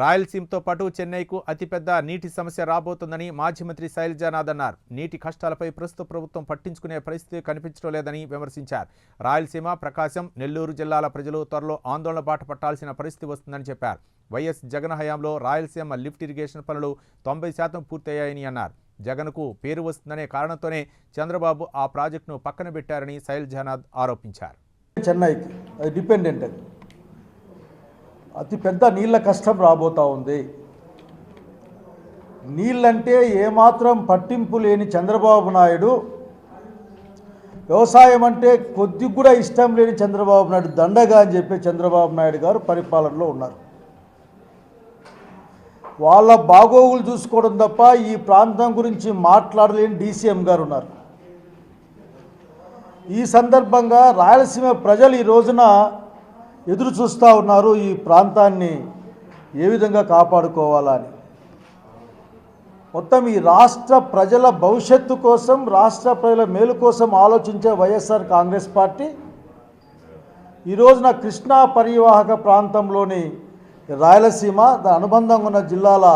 రాయలసీమతో పాటు చెన్నైకు అతిపెద్ద నీటి సమస్య రాబోతుందని మాజీ మంత్రి శైలజానాథ్ అన్నారు. నీటి కష్టాలపై ప్రస్తుత ప్రభుత్వం పట్టించుకునే పరిస్థితి కనిపించడం లేదని విమర్శించారు. రాయలసీమ ప్రకాశం నెల్లూరు జిల్లాల ప్రజలు త్వరలో ఆందోళన బాట పట్టాల్సిన పరిస్థితి వస్తుందని చెప్పారు. వైఎస్ జగన్ హయాంలో రాయలసీమ లిఫ్ట్ ఇరిగేషన్ పనులు తొంభై శాతం పూర్తయ్యాయని అన్నారు. జగన్కు పేరు వస్తుందనే కారణంతోనే చంద్రబాబు ఆ ప్రాజెక్టును పక్కన పెట్టారని శైలజానాథ్ ఆరోపించారు. చెన్నైకి డిపెండెంట్ అది. అతి పెద్ద నీళ్ళ కష్టం రాబోతూ ఉంది. నీళ్ళంటే ఏమాత్రం పట్టింపు లేని చంద్రబాబు నాయుడు. వ్యవసాయం అంటే కొద్ది కూడా ఇష్టం లేని చంద్రబాబు నాయుడు దండగా అని చెప్పి చంద్రబాబు నాయుడు గారు పరిపాలనలో ఉన్నారు. వాళ్ళ బాగోగులు చూసుకోవడం తప్ప ఈ ప్రాంతం గురించి మాట్లాడలేని డీసీఎం గారు ఉన్నారు. ఈ సందర్భంగా రాయలసీమ ప్రజలు ఈ రోజున ఎదురు చూస్తూ ఉన్నారు ఈ ప్రాంతాన్ని ఏ విధంగా కాపాడుకోవాలని. మొత్తం ఈ రాష్ట్ర ప్రజల భవిష్యత్తు కోసం రాష్ట్ర ప్రజల మేలు కోసం ఆలోచించే వైఎస్ఆర్ కాంగ్రెస్ పార్టీ ఈరోజున కృష్ణా పరివాహక ప్రాంతంలోని రాయలసీమ దాని అనుబంధంగా ఉన్న జిల్లాల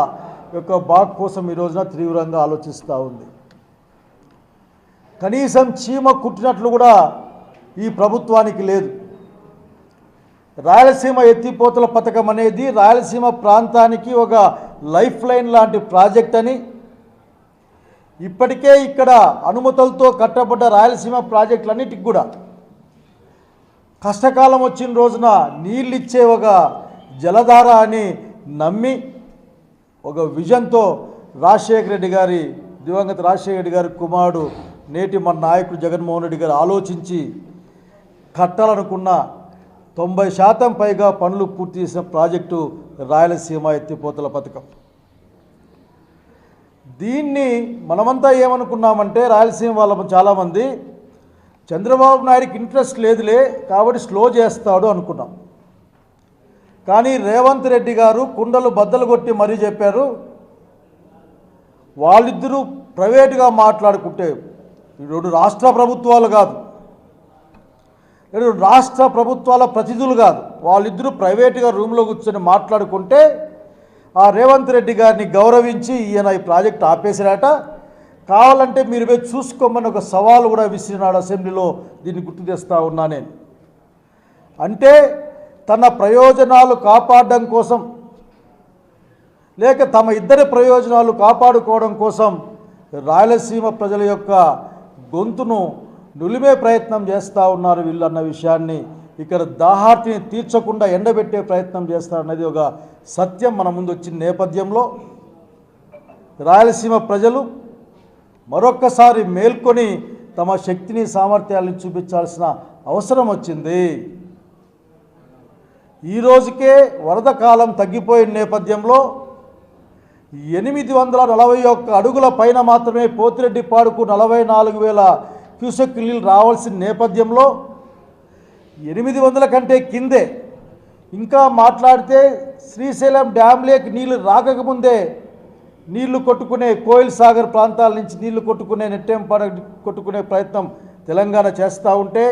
యొక్క బాగ్ కోసం ఈ రోజున తీవ్రంగా ఆలోచిస్తూ ఉంది. కనీసం చీమ కుట్టినట్లు కూడా ఈ ప్రభుత్వానికి లేదు. రాయలసీమ ఎత్తిపోతల పథకం అనేది రాయలసీమ ప్రాంతానికి ఒక లైఫ్ లైన్ లాంటి ప్రాజెక్ట్ అని. ఇప్పటికే ఇక్కడ అనుమతులతో కట్టబడ్డ రాయలసీమ ప్రాజెక్టులన్నిటికి కూడా కష్టకాలం వచ్చిన రోజున నీళ్ళిచ్చే ఒక జలధార అని నమ్మి ఒక విజన్తో రాజశేఖర రెడ్డి గారి దివంగత రాజశేఖర రెడ్డి గారి కుమారుడు నేటి మన నాయకుడు జగన్మోహన్ రెడ్డి గారు ఆలోచించి కట్టాలనుకున్న తొంభై శాతం పైగా పనులు పూర్తి చేసిన ప్రాజెక్టు రాయలసీమ ఎత్తిపోతల పథకం. దీన్ని మనమంతా ఏమనుకున్నామంటే రాయలసీమ వాళ్ళ చాలామంది చంద్రబాబు నాయుడికి ఇంట్రెస్ట్ లేదులే కాబట్టి స్లో చేస్తాడు అనుకున్నాం. కానీ రేవంత్ రెడ్డి గారు కుండలు బద్దలు కొట్టి మరీ చెప్పారు. వాళ్ళిద్దరూ ప్రైవేటుగా మాట్లాడుకుంటే రెండు రాష్ట్ర ప్రభుత్వాలు కాదు. రాష్ట్ర ప్రభుత్వాల ప్రతినిధులు కాదు వాళ్ళిద్దరూ ప్రైవేటుగా రూమ్లో కూర్చొని మాట్లాడుకుంటే ఆ రేవంత్ రెడ్డి గారిని గౌరవించి ఈయన ఈ ప్రాజెక్ట్ ఆపేసిరాట కావాలంటే మీరు పోయి చూసుకోమని ఒక సవాలు కూడా విసిరినాడు అసెంబ్లీలో దీన్ని గుర్తు తెస్తా ఉన్నా నేను. అంటే తన ప్రయోజనాలు కాపాడడం కోసం లేక తమ ఇద్దరి ప్రయోజనాలు కాపాడుకోవడం కోసం రాయలసీమ ప్రజల యొక్క గొంతును నులిమే ప్రయత్నం చేస్తూ ఉన్నారు వీళ్ళు అన్న విషయాన్ని ఇక్కడ దాహార్తిని తీర్చకుండా ఎండబెట్టే ప్రయత్నం చేస్తారన్నది ఒక సత్యం మన ముందు వచ్చిన నేపథ్యంలో. రాయలసీమ ప్రజలు మరొక్కసారి మేల్కొని తమ శక్తిని సామర్థ్యాలను చూపించాల్సిన అవసరం వచ్చింది. ఈ రోజుకే వరద కాలం తగ్గిపోయిన నేపథ్యంలో ఎనిమిది వందల నలభై ఒక్క అడుగుల పైన మాత్రమే పోతిరెడ్డి పాడుకు నలభై నాలుగు వేల క్యూసెక్ నీళ్ళు రావాల్సిన నేపథ్యంలో ఎనిమిది వందల కంటే కిందే ఇంకా మాట్లాడితే శ్రీశైలం డ్యామ్ లేక్ నీళ్ళు రాకముందే నీళ్ళు కొట్టుకునే కోయిల్ సాగర్ ప్రాంతాల నుంచి నీళ్ళు కొట్టుకునే నెట్టెంపాడ కొట్టుకునే ప్రయత్నం తెలంగాణ చేస్తూ ఉంటే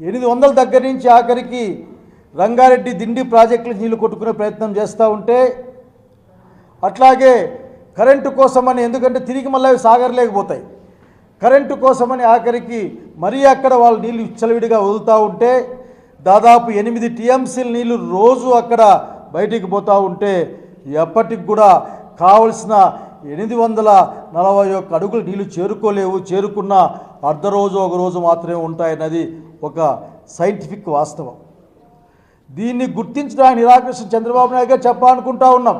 ఎనిమిది వందల దగ్గర నుంచి ఆఖరికి రంగారెడ్డి దిండి ప్రాజెక్టులు నీళ్ళు కొట్టుకునే ప్రయత్నం చేస్తూ ఉంటే అట్లాగే కరెంటు కోసమని ఎందుకంటే తిరిగి మళ్ళీ అవి సాగర్లేకపోతాయి. కరెంటు కోసమని ఆఖరికి మరీ అక్కడ వాళ్ళు నీళ్ళు విచ్చలవిడిగా వదులుతూ ఉంటే దాదాపు ఎనిమిది టీఎంసీల నీళ్ళు రోజు అక్కడ బయటికి పోతూ ఉంటే ఎప్పటికి కూడా కావలసిన ఎనిమిది వందల నలభై ఒక్క అడుగులు నీళ్ళు చేరుకోలేవు చేరుకున్న అర్ధ రోజు ఒక రోజు మాత్రమే ఉంటాయన్నది ఒక సైంటిఫిక్ వాస్తవం. దీన్ని గుర్తించడానికి నిరాకరిస్తున్న చంద్రబాబు నాయుడు గారు చెప్పాలనుకుంటా ఉన్నాం.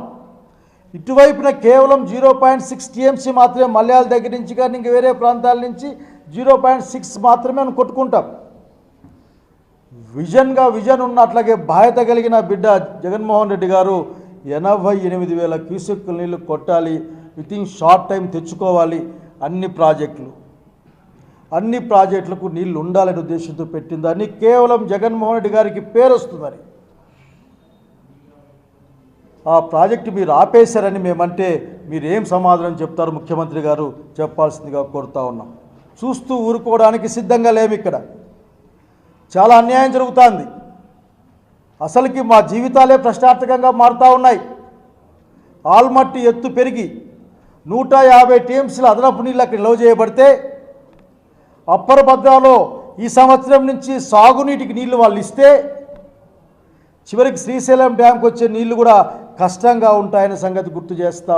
ఇటువైపున కేవలం జీరో పాయింట్ సిక్స్ టీఎంసీ మాత్రమే మలయాళ దగ్గర నుంచి కానీ ఇంక వేరే ప్రాంతాల నుంచి జీరో పాయింట్ సిక్స్ మాత్రమే మనం కొట్టుకుంటాం. విజన్గా విజన్ ఉన్న అట్లాగే బాధ్యత కలిగిన బిడ్డ జగన్మోహన్ రెడ్డి గారు ఎనభై ఎనిమిది వేల క్యూసెక్కుల నీళ్ళు కొట్టాలి విత్ ఇన్ షార్ట్ టైం తెచ్చుకోవాలి అన్ని ప్రాజెక్టులు. అన్ని ప్రాజెక్టులకు నీళ్ళు ఉండాలనే ఉద్దేశంతో పెట్టిందని కేవలం జగన్మోహన్ రెడ్డి గారికి పేరు వస్తుందని ఆ ప్రాజెక్టు మీరు ఆపేశారని మేమంటే మీరు ఏం సమాధానం చెప్తారు ముఖ్యమంత్రి గారు? చెప్పాల్సిందిగా కోరుతా ఉన్నాం. చూస్తూ ఊరుకోవడానికి సిద్ధంగా లేము ఇక్కడ. చాలా అన్యాయం జరుగుతుంది. అసలుకి మా జీవితాలే ప్రశ్నార్థకంగా మారుతూ ఉన్నాయి. ఆల్మట్టి ఎత్తు పెరిగి నూట యాభై టీఎంసీల అదనపు నీళ్ళు అక్కడ నిల్వ చేయబడితే అప్పర్ భద్రాలో ఈ సంవత్సరం నుంచి సాగునీటికి నీళ్ళు వాళ్ళు ఇస్తే చివరికి శ్రీశైలం డ్యాంకి వచ్చే నీళ్ళు కూడా కష్టంగా ఉంటాయనే సంగతి గుర్తు చేస్తా